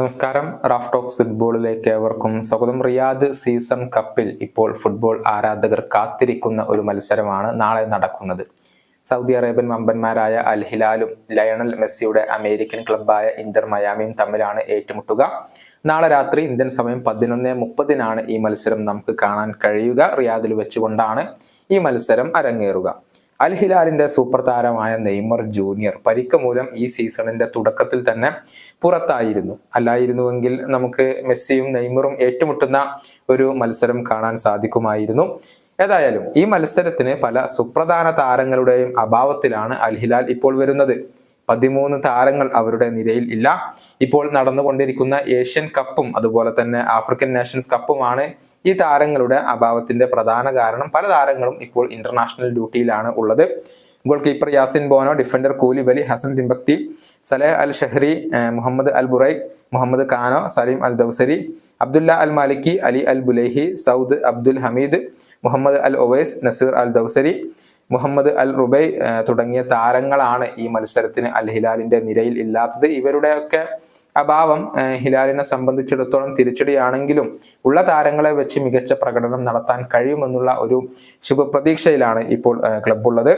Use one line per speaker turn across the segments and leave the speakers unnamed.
നമസ്കാരം. Raf talks ഫുട്ബോളിലേക്ക് ഏവർക്കും സ്വാഗതം. റിയാദ് സീസൺ കപ്പിൽ ഇപ്പോൾ ഫുട്ബോൾ ആരാധകർ കാത്തിരിക്കുന്ന ഒരു മത്സരമാണ് നാളെ നടക്കുന്നത്. സൗദി അറേബ്യൻ മമ്പന്മാരായ അൽ ഹിലാലും ലയണൽ മെസ്സിയുടെ അമേരിക്കൻ ക്ലബായ ഇന്റർ മയാമിയും തമ്മിലാണ് ഏറ്റുമുട്ടുക. നാളെ രാത്രി ഇന്ത്യൻ സമയം പതിനൊന്ന് മുപ്പതിനാണ് ഈ മത്സരം നമുക്ക് കാണാൻ കഴിയുക. റിയാദിൽ വെച്ചുകൊണ്ടാണ് ഈ മത്സരം അരങ്ങേറുക. അൽ ഹിലാലിന്റെ സൂപ്പർ താരമായ നെയ്മർ ജൂനിയർ പരിക്ക് മൂലം ഈ സീസണിന്റെ തുടക്കത്തിൽ തന്നെ പുറത്തായിരുന്നു. അല്ലായിരുന്നുവെങ്കിൽ നമുക്ക് മെസ്സിയും നെയ്മറും ഏറ്റുമുട്ടുന്ന ഒരു മത്സരം കാണാൻ സാധിക്കുമായിരുന്നു. ഏതായാലും ഈ മത്സരത്തിന് പല സുപ്രധാന താരങ്ങളുടെയും അഭാവത്തിലാണ് അൽഹിലാൽ ഇപ്പോൾ വരുന്നത്. പതിമൂന്ന് താരങ്ങൾ അവരുടെ നിരയിൽ ഇല്ല. ഇപ്പോൾ നടന്നുകൊണ്ടിരിക്കുന്ന ഏഷ്യൻ കപ്പും അതുപോലെ തന്നെ ആഫ്രിക്കൻ നേഷൻസ് കപ്പുമാണ് ഈ താരങ്ങളുടെ അഭാവത്തിന്റെ പ്രധാന കാരണം. പല താരങ്ങളും ഇപ്പോൾ ഇന്റർനാഷണൽ ഡ്യൂട്ടിയിലാണ് ഉള്ളത്. Goal keeper Yassine Bono defender Koulibaly Hassan Tambakti Saleh Al Shehri Mohammed Al Burayk Mohammed Kanno Salem Al Dawsari Abdullah Al Malki Ali Al Bulaihi Saud Abdul Hamid Mohammed Al Owais Nasser Al Dawsari Mohammed Al Rubaie തുടങ്ങിയ താരങ്ങളാണ് ഈ മത്സരത്തിന് അൽ ഹിലാലിന്റെ നിരയിൽ ഇല്ലാത്തത്. ഇവരുടെയൊക്കെ അഭാവം ഹിലാലിനെ സംബന്ധിച്ചിടത്തോളം തിരിച്ചടിയാണെങ്കിലും ഉള്ള താരങ്ങളെ വെച്ച് മികച്ച പ്രകടനം നടത്താൻ കഴിയുമെന്നുള്ള ഒരു ശുഭപ്രതീക്ഷയിലാണ് ഇപ്പോൾ ക്ലബ്ബുള്ളത്.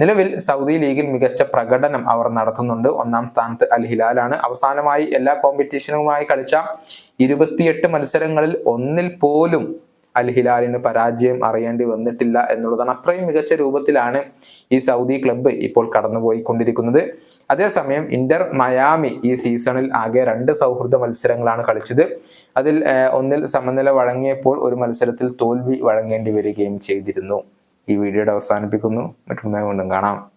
നിലവിൽ സൗദി ലീഗിൽ മികച്ച പ്രകടനം അവർ നടത്തുന്നുണ്ട്. ഒന്നാം സ്ഥാനത്ത് അൽ ഹിലാലാണ്. അവസാനമായി എല്ലാ കോമ്പറ്റീഷനുമായി കളിച്ച ഇരുപത്തിയെട്ട് മത്സരങ്ങളിൽ ഒന്നിൽ പോലും അൽ ഹിലാലിന് പരാജയം അറിയേണ്ടി വന്നിട്ടില്ല എന്നുള്ളതാണ് അത്രയും മികച്ച രൂപത്തിലാണ് ഈ സൗദി ക്ലബ്ബ് ഇപ്പോൾ കടന്നുപോയിക്കൊണ്ടിരിക്കുന്നത്. അതേസമയം ഇന്റർ മയാമി ഈ സീസണിൽ ആകെ രണ്ട് സൗഹൃദ മത്സരങ്ങളാണ് കളിച്ചത്. അതിൽ ഒന്നിൽ സമനില വഴങ്ങിയപ്പോൾ ഒരു മത്സരത്തിൽ തോൽവി വഴങ്ങേണ്ടി വരികയും ചെയ്തിരുന്നു. ഈ വീഡിയോയുടെ അവസാനിപ്പിക്കുന്നു. മറ്റൊന്നായി വീണ്ടും കാണാം.